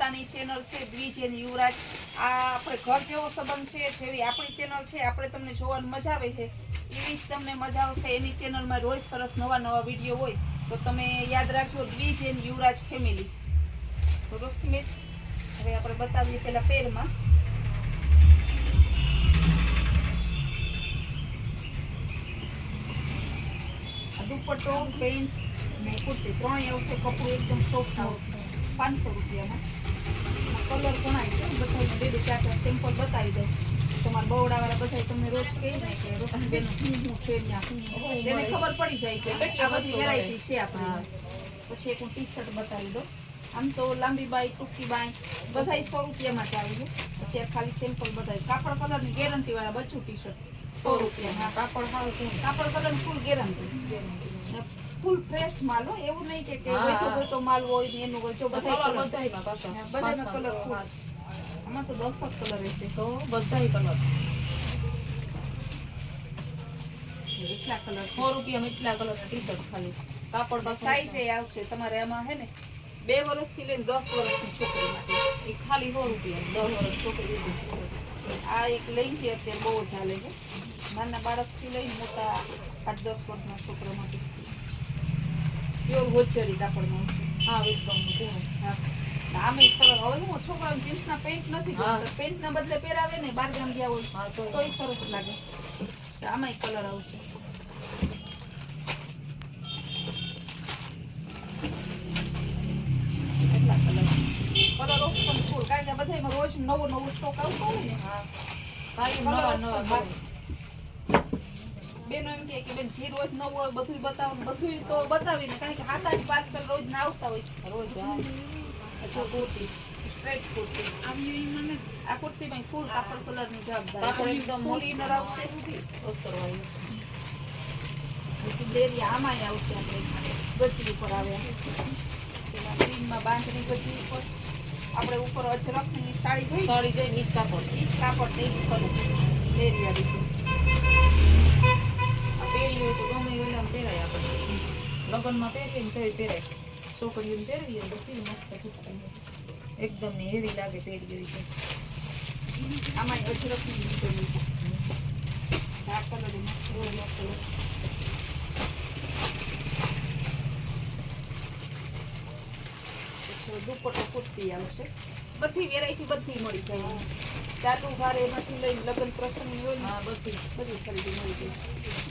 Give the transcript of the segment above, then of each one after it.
પોતાની ચેનલ છે દ્વિજ એન યુવરાજ. આ આપણે ઘર જેવો સંબંધ છે, જેવી આપણી ચેનલ છે, આપણે તમને જોવાની મજા આવે છે. એવી જ તમને મજા આવશે એની ચેનલમાં રોજ સરસ નવા નવા વીડિયો હોય. તો તમે યાદ રાખજો દ્વિજ એન યુવરાજ ફેમિલી તો હવે આપણે બતાવીએ પેલા પેરમાં. દુપટ્ટો પેન્ટ ને કુર્તી, ત્રણેય આવશે કપડું એકદમ સોફ્ટ આવશે. પાંચસો રૂપિયામાં. કલર ઘણા છે. બધાને બે બે ચાર ચાર સેમ્પલ બતાવી દઉં તમારા બવડાવાળા બધા તમને રોજ કહે ને કે રોશનબેન હું હું છે ત્યાં જેને ખબર પડી જાય કે આ બધી વેરાયટી છે આપણી. પછી એક હું ટી શર્ટ બતાવી દઉં. આમ તો લાંબી બાઈ ટૂંકી બાઈ બધાય સો રૂપિયામાં આવી છે. અત્યારે ખાલી સેમ્પલ બતાવી. કાપડ કલરની ગેરંટી વાળા બચ્ચું ટી શર્ટ સો રૂપિયા કાપડ સારું કાપડ colour full guarantee full fresh માલ હો એવું નહીં કે કે વેચો ઘટો માલ હોય ને એનું વેચો બધા કલર કલર બધાયમાં પાછા. કલર ફૂલ આમાં તો દસ જ કલર રહેશે તો બધાય કલર એટલા કલર સો રૂપિયામાં એટલા કલરના ટી શર્ટ ખાલી. કાપડ પાછું સાઈઝ એ આવશે તમારે આમાં હે ને બે વર્ષથી લઈને દસ વર્ષની છોકરી માટે. એ ખાલી સો રૂપિયા દસ વર્ષ છોકરી આ એક લેંગી અત્યારે બહુ ચાલે છે. નાના બાળકથી લઈને મોટા આઠ દસ વર્ષના છોકરા માટે. પ્યોર હોચરી કાપડમાં આવશે હા પૂર્ણ. હા. આમે સરસ હવે હું છોકરાઓ જીન્સના પેન્ટ નથી પેન્ટ ના પેન્ટના બદલે પહેરાવે ને બાર ગામ ગયા હોય. તો એ. સરસ લાગે. આમાંય કલર આવશે. એટલા કલર કલર ઓપ્શન ફૂલ કારણ કે બધાયમાં રોજ નવો નવો સ્ટોક આવતો હોય ને. હા. ભાઈ નવા નવા. બેનો એમ કે બેન જે રોજ નવું હોય બધું બતાવો બધું તો બતાવીને કારણ કે હાથ આઠ પાર્સલ રોજ ના આવતા હોય. રોજ. જો કુર્તી સ્ટ્રેટ કુર્તી. આ કુર્તીમાં ફૂલ કાપડ કલરની કાપડ જવાબદારી એકદમ ફૂલ. ઇનર આવશે. પછી લેરી આમાંય આવશે આપણે. ગચી ઉપર આવે. ગ્રીનમાં બાંધણી ગચી ઉપર. આપણે ઉપર અજરકની સાડી જોઈ? સાડી જાય નીચ કાપડ. નીચ કાપડ ને ઈ જ લેરી આવી પહેરી હોય તો ગમે એમ પહેરાય આપણે. લગ્નમાં પહેરીએ ને તોય પહેરાય. છોકરીઓને ને તો કેવી મસ્ત. એકદમ ને હેવી લાગે પહેરી એવી છે આમાંય અજરકની નીકળી આ કલર મસ્ત કલર દુપટ્ટો કુર્તી આવશે. બધી વેરાયટી બધી મળી જાય. ચાલુ ભારે એમાંથી લઈને લગ્ન પ્રસંગ હોય બધી. બધી ખરીદી મળી જાય.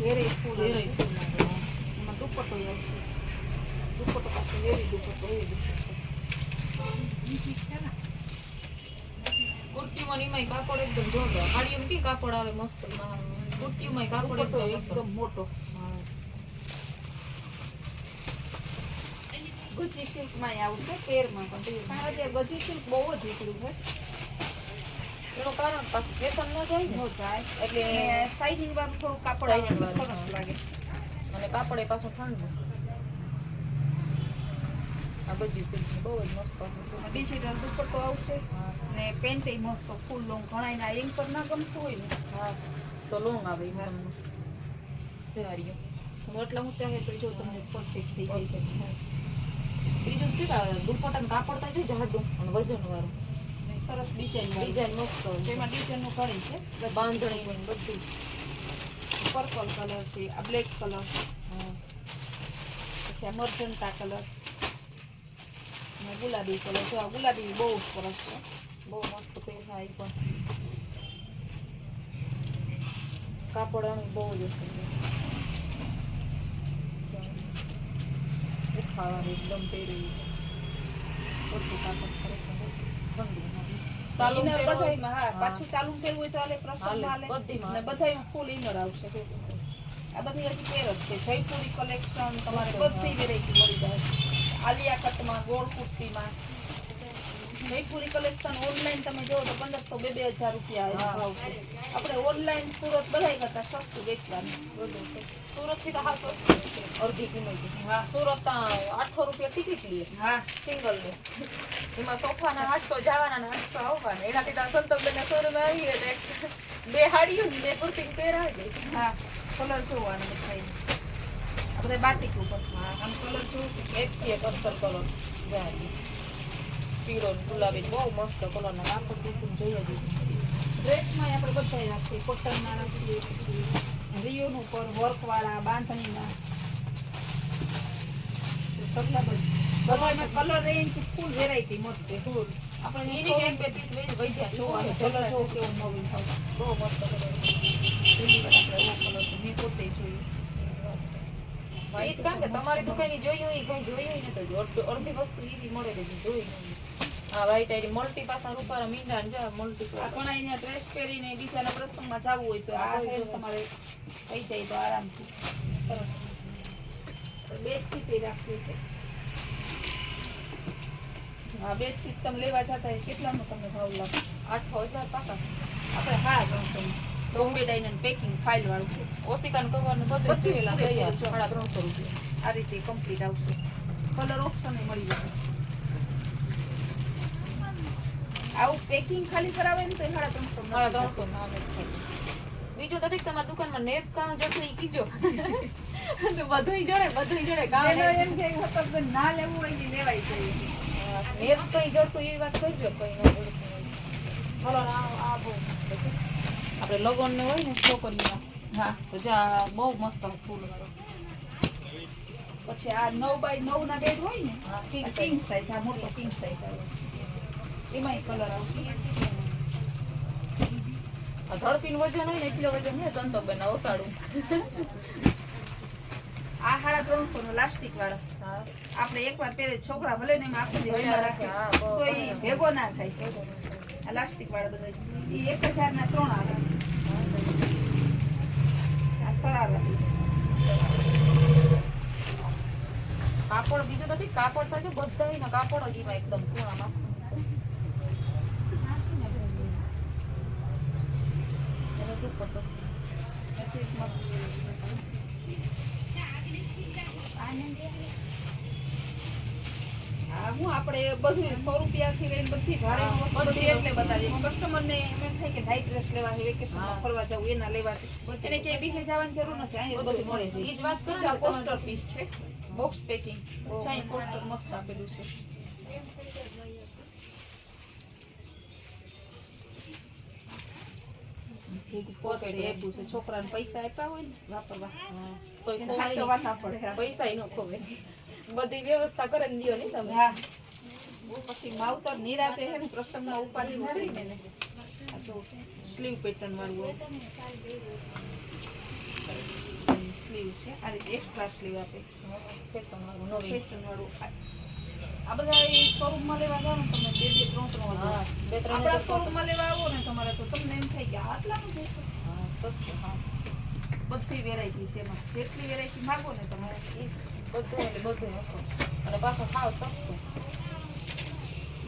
ઘેરે ફૂલ આવશે. ફૂલ. એમાં દુપટ્ટો આવશે દુપટ્ટો પાછો એવી દુપટ્ટો એવી દુપટ્ટો કુર્તીમાં ને એમાંય કાપડ એકદમ જોરદાર સાડીઓમાં કે કાપડ આવે મસ્ત એમાં કુર્તીઓમાંય કાપડ એકદમ. એકદમ મોટો. ગુચી સિલ્કમાં આવશે પેરમાં પણ પણ અત્યારે ગજી સિલ્ક બહુ જ નીકળ્યું છે એનું કારણ પાછું ફેશન ન જાય ન જાય એટલે સાઇઝિંગ વાળું થોડું કાપડ સરસ લાગે. અને કાપડ એ પાછું ઠંડુ. આ બધી સિલ્ક બહુ જ મસ્ત ડિજિટલ દુપટ્ટો આવશે હા ને પેન્ટ મસ્ત ફૂલ લોંગ ઘણા એના એન્કર ના ગમતું હોય ને. હા તો લોંગ આવે તૈયારીઓ એટલા ઊંચા હોય તો જો તમને પરફેક્ટ થઈ જાય. બીજું શું આવે? દુપટ્ટા કાપડ તો છે જાડું અને વજન વાળું સરસ ડિઝાઇન ડિઝાઇન મસ્ત જેમાં ડિઝાઇનનું ઘણી છે. બાંધણી ને બધું. પર્પલ કલર છે આ બ્લેક કલર પછી આ મર્જન્ટા કલર ને ગુલાબી કલર જો આ ગુલાબી બહુ સરસ છે. બહુ મસ્ત પહેરાય પણ. કાપડ અમે બહુ જ હશે ઉખાવાનું એકદમ પહેરી બધું કાપડ ફૂલ ઇનર આવશે. આ બધી હજી પેર છે. જયપુરી કલેક્શન તમારે બધી વેરાયટી મળી જાય. આલિયા કટમાં ગોળ કુર્તીમાં જયપુરી કલેક્શન ઓનલાઈન તમે જોવો તો પંદરસો બે બે હજાર રૂપિયા હા. આપણે ઓનલાઈન સુરત બધાય કરતા સસ્તું વેચવાનું. સુરતથી તો હા સસ્તું અડધી કિંમત હા સુરત આઠસો રૂપિયા ટિકિટ લઈએ હા. સિંગલ ને એમાં સોફાના આઠસો જવાના આઠસો આવવાના. એનાથી તો સંતોષબેન શોરૂમ આવીએ તો બે હાડીઓ ને બે કુર્તી પહેરાવી દે. હા. કલર જોવાનો થાય આપણે બધા બાટિક ઉપર. આમ કલર જોવું એક થી એક અસર કલર જાય પીળો ગુલાબી બહુ મસ્ત કલરના કાપડ દુખું જોઈએ જ ડ્રેસમાં આપણે બધા રાખીએ કોટનના રાખીએ રિયોનું પર વર્કવાળા બાંધણીના બધું બધામાં કલર રેન્જ ફૂલ વેરાયટી મળશે ફૂલ આપણે એની એક બે પીસ વહી વહી જાય જોવો જોવો કલર જો કેવો નવીન થાય બહુ મસ્ત કલર પહેલી વાર આપણે એવો કલર તો મેં પોતે જોયું એ જ કે તમારી કઈ જોયું હોય ને તો અડધી વસ્તુ એવી મળે છે જોઈ નહીં આ વ્હાઈટ આઈડી મલ્ટી પાસા રૂપારા મીંડા ને જા મલ્ટી પણ અહીંયા ડ્રેસ પહેરીને બીજાના પ્રસંગમાં જવું હોય તો આ તમારે થઈ જાય તો આરામથી. સરસ. બે સીટ રાખવી છે. હા બે સીટ તમે લેવા જતા કેટલાનો તમને ભાવ લાગે? આઠ હજાર પાકા આપણે હા ત્રણસો બોમ્બે ડાયમંડ પેકિંગ ફાઇલ વાળું છે. ઓસિકાન કવર ને બધું તૈયાર. સાડા ત્રણસો રૂપિયા. આ રીતે કમ્પ્લીટ આવશે. કલર ઓપ્શન મળી જશે. આવું પેકિંગ ખાલી કરાવે ને તો એ સાડા ત્રણસો સાડા ત્રણસો થાય બીજું તો તમારા દુકાનમાં નેટ કામ જતું ઈ કીજો. બધું જડે બધું જડે કામ એમ કે ના લેવું હોય ને લેવાય છે. નેટ કઈ જડતું એવી વાત કરજો કોઈ ન બહુ આપણે લગન ને હોય ને છોકરીમાં હા. તો જા બહુ મસ્ત ફૂલ વાળો. પછી આ નવ બાય નવ ના બેડ હોય ને. કિંગ સાઈઝ આ મોટો કિંગ સાઈઝ આવે એમાંય કલર આવશે. આ વજન હોય ને એટલે વજન હે ઓસાડું. આ સાડા ત્રણસો નો લાસ્ટિક વાળા. આપણે એકવાર પહેરે છોકરા ભલે ને એમાં આખો રાખે તો એ ભેગો ના થાય. આ લાસ્ટિક વાળા બધા. એ એક હજાર ના ત્રણ આવે. આ કાપડ બીજું નથી કાપડ થાય છે બધા કાપડ જ એમાં એકદમ પૂર્ણમાં એનો દુપટ્ટો પછી એક મસ્ત આ હું આપણે બધું સો રૂપિયાથી લઈને બધી ભારે બધી એટલે બતાવીએ કસ્ટમરને એમ એમ થાય કે નાઇટ ડ્રેસ લેવા છે વેકેશનમાં. ફરવા જવું એના લેવા છે. એને ક્યાંય બીજે જવાની જરૂર નથી. અહીંયા બધું મળે છે. એ જ વાત કરું ને આ પોસ્ટર પીસ છે. બોક્સ પેકિંગ ચાઈ પોસ્ટર મસ્ત આપેલું છે. છોકરાને પૈસા આપ્યા હોય ને વાપરવા. પૈસા એને ખોવાય સાચવવા પડે. પૈસા બધી વ્યવસ્થા કરે ને દ્યો નહીં તમે. હા. પછી માવતર નિરાતે હે ને પ્રસંગમાં ઉપાધિ ના. ને. સ્લીવ પેટર્ન વાળું સ્લીવ છે. આ રીતે એક્સ્ટ્રા સ્લીવ આપે. ફેશન વાળું ફેશન વાળું. આ- બધા એ સ્વરૂપમાં લેવા જાઓ ને તમે બે બે ત્રણ ત્રણ બે ત્રણ આપણા સ્વરૂપમાં લેવા આવો ને તમારે તો તમને એમ થાય કે આટલાનું જોશો હા સસ્તું હા. બધી વેરાયટી છે એમાં. જેટલી વેરાયટી માગો ને તમે એ બધું. એટલે બધું હશો. અને પાછો ખાવ સસ્તું.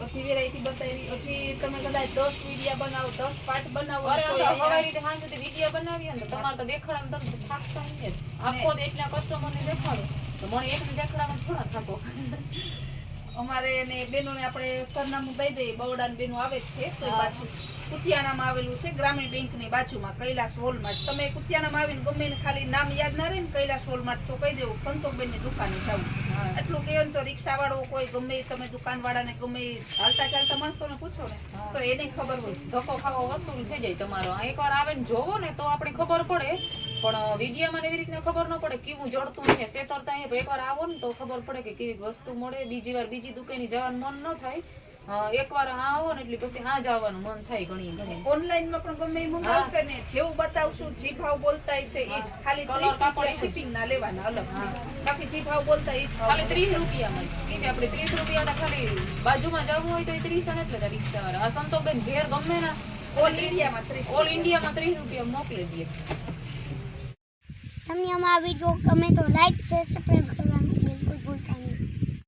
બધી વેરાયટી બતાવી પછી તમે કદાચ દસ વિડીયા બનાવો દસ પાર્ટ બનાવો તો હવાઈ રીતે સાંજ સુધી વિડીયા બનાવીએ ને તમારે તો દેખાડવામાં તમે થાકતા નહીં. આખો એટલા કસ્ટમરને દેખાડો. તો મને એકને દેખાડવામાં થોડા થાકો. અમારે ને બેનોને આપણે સરનામું દઈ દઈએ બરોડાની બેનો આવે જ છે તો કુતિયાણામાં આવેલું છે ગ્રામીણ બેંકની બાજુમાં કૈલાસ હોલમાર્ટ. તમે કુથિયાણામાં આવીને ગમે ખાલી નામ યાદ ના રહે ને કૈલાસ હોલમાર્ટ તો કહી દેવું સંતોકબેનની દુકાને જવું એટલું કહેવાય ને તો રિક્ષાવાળો કોઈ ગમે તમે દુકાનવાળાને ગમે હાલતા ચાલતા માણસોને પૂછો ને તો એને ખબર હોય. ધક્કો ખાવો વસૂલ થઈ જાય તમારો. એકવાર આવે ને જોવો ને તો આપણે ખબર પડે. પણ વિડીયામાં એવી રીતના ખબર ન પડે કેવું જડતું છે. સેતરતા એકવાર આવો ને તો ખબર પડે કે કેવી વસ્તુ મળે. બીજી વાર બીજી દુકાને જવાનું મન ન થાય. એકવાર આ આવો ને એટલે પછી આ જવાનું મન થાય ઘણી ઘણી. ઓનલાઈનમાં પણ ગમે મંગાવ ને જેવું બતાવશું જે ભાવ બોલતા હશે એ જ. ખાલી કાપડ શિપિંગ ના લેવાના અલગ. બાકી જે ભાવ બોલતા એ ખાલી ત્રીસ રૂપિયામાં કે આપણે ત્રીસ રૂપિયા તો ખાલી બાજુમાં જવું હોય તો એ ત્રીસ તને એટલે રિક્ષા વાળા. આ સંતોબેન ઘેર ગમે ના ઓલ ઇન્ડિયામાં ત્રીસ ઓલ ઇન્ડિયામાં ત્રીસ રૂપિયા મોકલી દે તમને અમારા વીડિયો ગમે તો લાઈક શેર સબસ્ક્રાઈબ કરવાનું.